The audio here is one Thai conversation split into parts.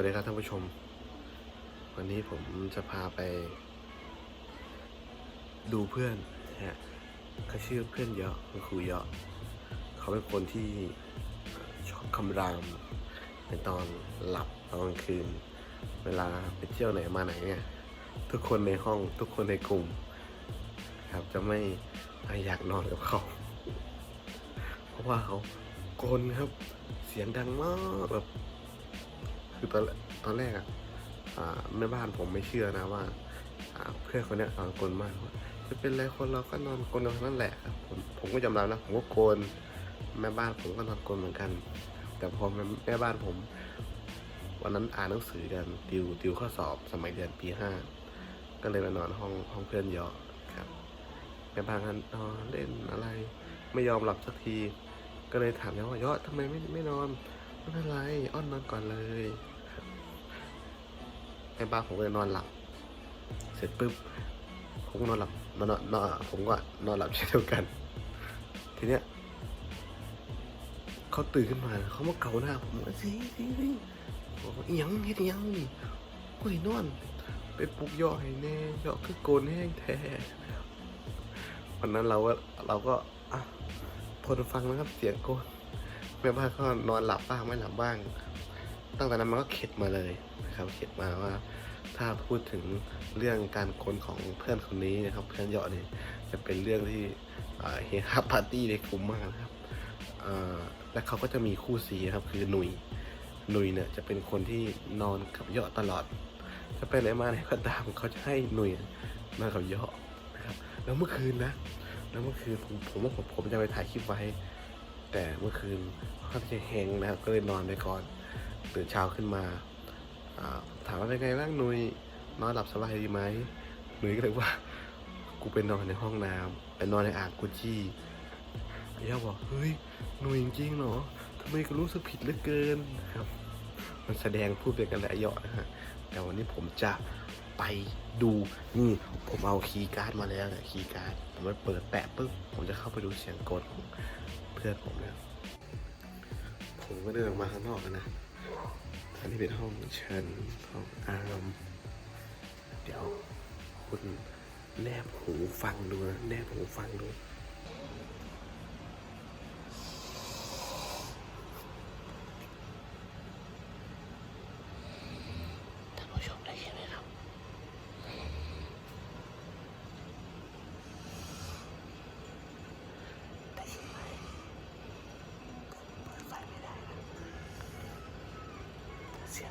วัสดีครับท่านผู้ชม วันนี้ผมจะพาไป ดูเพื่อนนะฮะเขาชื่อเพื่อนเยอะคุณครูเยอะ เขาเป็นคนที่ชอบคำรามในตอนหลับตอนกลางคืน เวลาไปเที่ยวไหนมาไหนเนี่ย ทุกคนในห้องทุกคนในกลุ่ม ครับจะไม่อยากนอนกับเขา เพราะว่าเขาโกนครับ เสียงดังมากแบบ คือตอนตอนแรกอะอ่าแม่บ้านผมไม่เชื่อนะว่าเพื่อนคนนี้นอนกลนมากจะเป็นไรคนเราก็นอนกลนนนั่นแหละครับผมผมก็ยอมรับนะผมก็โกนแม่บ้านผมก็นอนกลนเหมือนกัน แต่พอแม่แม่บ้านผม วันนั้นอ่านหนังสือกันติวติวข้อสอบสมัยเรียนปีห้าก็เลยมานอนห้องห้องเพื่อนเยอะครับแม่บ้านนอนเล่นอะไร ไม่ยอมหลับสักที ก็เลยถามแล้วว่าเยอะทำไมไม่ไม่นอน ไม่เป็นไรอ้อนนอนก่อนเลยครับแม่บ้านผมก็เลยนอนหลับ เสร็จปุ๊บผมนอนหลับนอนนอนนอนผมก็นอนหลับเช่นเดียวกัน ทีเนี้ยเขาตื่นขึ้นมาเขามาเกาหน้าผมสิสิสิบอกว่าอิหยังเฮ็ดอิหยังนี่กูเห็นนอน ไปปลุกย่อให้แน่ย่อคือโกนแห้งแท้วันนั้นเราก็เราก็อะทนฟังนะครับเสียงโกน แม่บ้านก็นอนหลับบ้างไม่หลับบ้าง ตั้งแต่นั้นมันก็เข็ดมาเลยนะครับเข็ดมาว่า ถ้าพูดถึงเรื่องการคนของเพื่อนคนนี้นะครับ เพื่อนเหยาะเนี่ยจะเป็นเรื่องที่เฮฮาปาร์ตี้ในกลุ่มมากนะครับและเขาก็จะมีคู่ซีนะครับคือหนุยหนุยเนี่ยจะเป็นคนที่นอนกับเหยาะตลอดจะไปไหนมาไหนก็ตามเขาจะให้หนุยนอนกับเหยาะนะครับ แล้วเมื่อคืนนะ แล้วเมื่อคืนผมผมว่าผมผมจะไปถ่ายคลิปไว้ แต่เมื่อคืนค่อนข้างจะแหงนะครับ ก็เลยนอนไปก่อนตื่นเช้าขึ้นมาถามว่าเป็นไงบ้างนุยนอนหลับสบายดีไหมนุยก็เลยว่า กูไปนอนในห้องน้ำไปนอนในอ่างกุชี่ย่าบอกเฮ้ยนุยจริงๆเหรอทำไมกูรู้สึกผิดเหลือเกินครับ มันแสดงพูดเป็นกันแหละเยาะนะฮะแต่วันนี้ผมจะไปดูนี่ผมเอาคีย์การ์ดมาแล้วเนี่ยคีย์การ์ดผมไปเปิดแปะปุ๊บผมจะเข้าไปดูเสียงกด เพื่อนผมนะผมก็เดินออกมาข้างนอกนะอันนี้เป็นห้องเชิญห้องอารมเดี๋ยวคุณแนบหูฟังดูนะแนบหูฟังดู ท่านผู้ชมได้ยินไหมครับ ได้ยินไหมเปิดไฟไม่ได้นะ เสี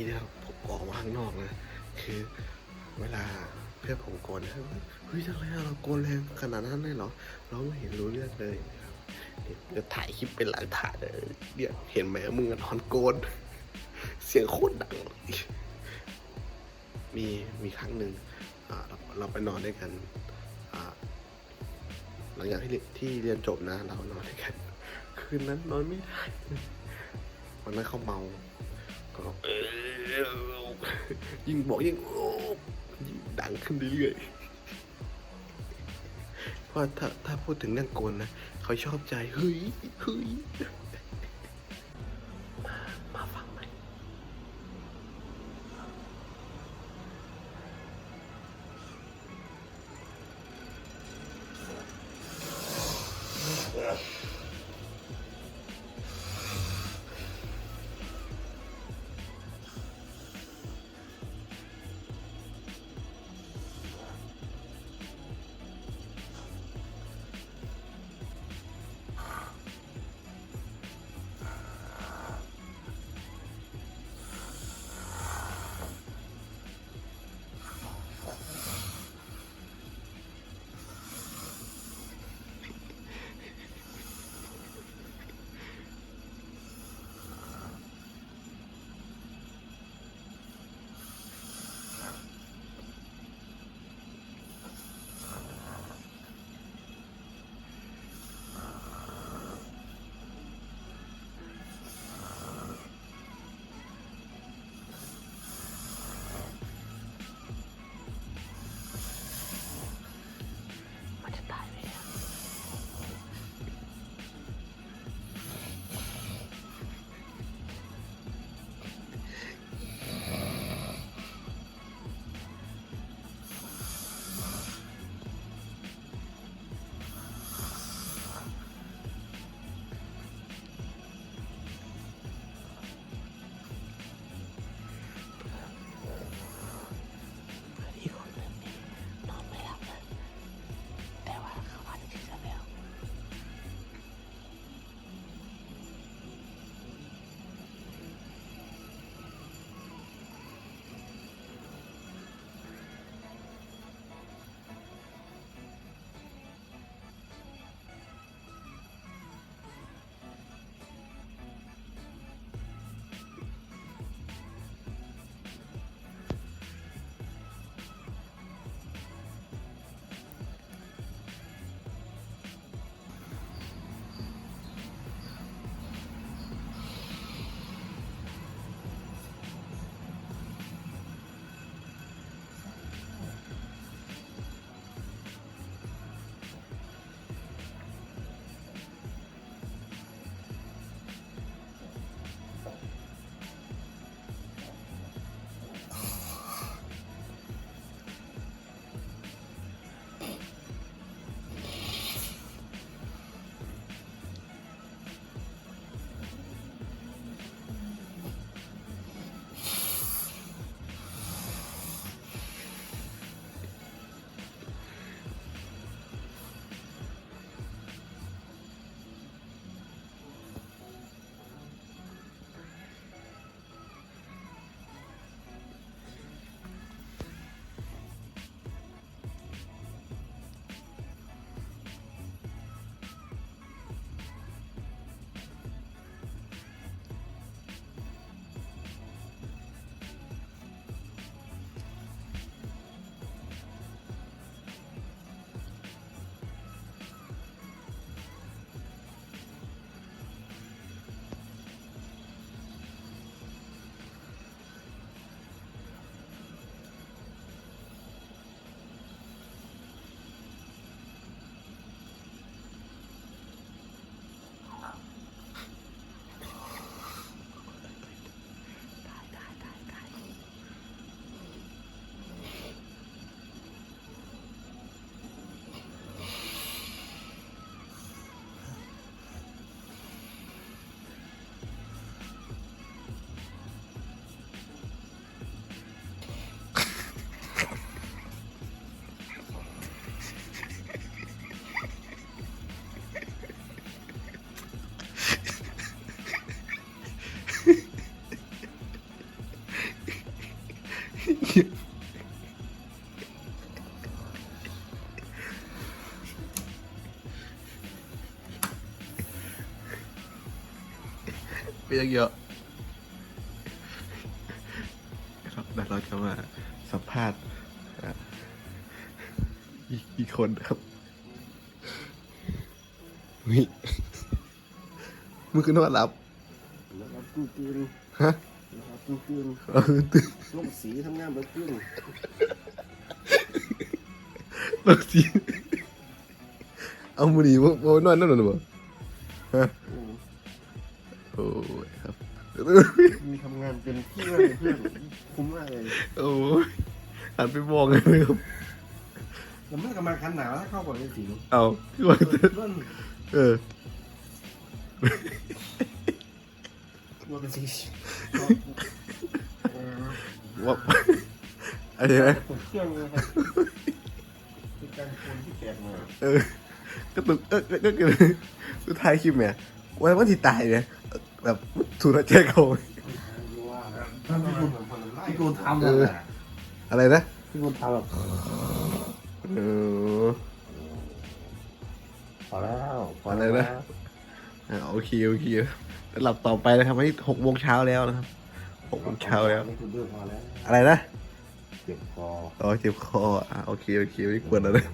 ตอนนี้เนี่ยผมออกมาข้างนอกนะ คือเวลาเพื่อนผมโกนนะเฮ้ยทำไมเราโกนแรงขนาดนั้นเลยเหรอ เราไม่เห็นรู้เรื่องเลยนะครับเดี๋ยวถ่ายคลิปเป็นหลักฐานเลยเนี่ยเห็นไหมมึงอนอนโกน เสียงโคตรดัง มีมีครั้งหนึ่งเราเราไปนอนด้วยกันหลังจากที่ที่เรียนจบนะ เรานอนด้วยกัน คืนนั้นนอนไม่ได้วันนั้นเขาเมา ยิ่งบอกยิ่งโอ้ยิ่งดังขึ้นเรื่อยๆเพราะถ้าถ้าพูดถึงเรื่องโกนนะ เขาชอบใจ เฮ้ยเฮ้ย เป็นยังเยอะครับเดี๋ยวเราจะมาสัมภาษณ์อะอีกอีกคนครับนี่มึงคือนอนหลับนะครับกึ่งกึ่งฮะนะครับกึ่งกึ่งเออตื่นลงสีทำงานแบบกึ่งเลิกสิเอามือดีว่าว่านอนนั่นหรอบ่ฮะอืม โอ้ยครับ มีทำงานเป็นที่มากเลยเพื่อนคุ้มมากเลยโอ้ยหันไปมองเลยครับแล้วมันก็มาคันหนาวถ้าเข้าก่อนเป็นสีเอาคือว่าเพื่อนเออ ว่าเป็นสีเออว่าอะไรนะผมเครื่องเลยครับเป็นการคนที่แปลกใหม่เออ ก็ตุกเออก็ก็คือสุดท้ายคลิปเนี่ย วันวันที่ตายเนี่ยแบบสูดหายใจเขาว่าแล้วพี่คุณพี่คุณทำนั่นแหละอะไรนะพี่คุณทำแบบเออพอแล้วพออะไรแล้วนะอ่าโอเคโอเคแล้วหลับต่อไปนะครับวันนี้หกโมงเช้าแล้วนะครับหกโมงเช้าแล้วนี่คุณเลือกพอแล้วอะไรนะเจ็บคออ๋อเจ็บคออ่าโอเคโอเคไม่ควรแล้วนะ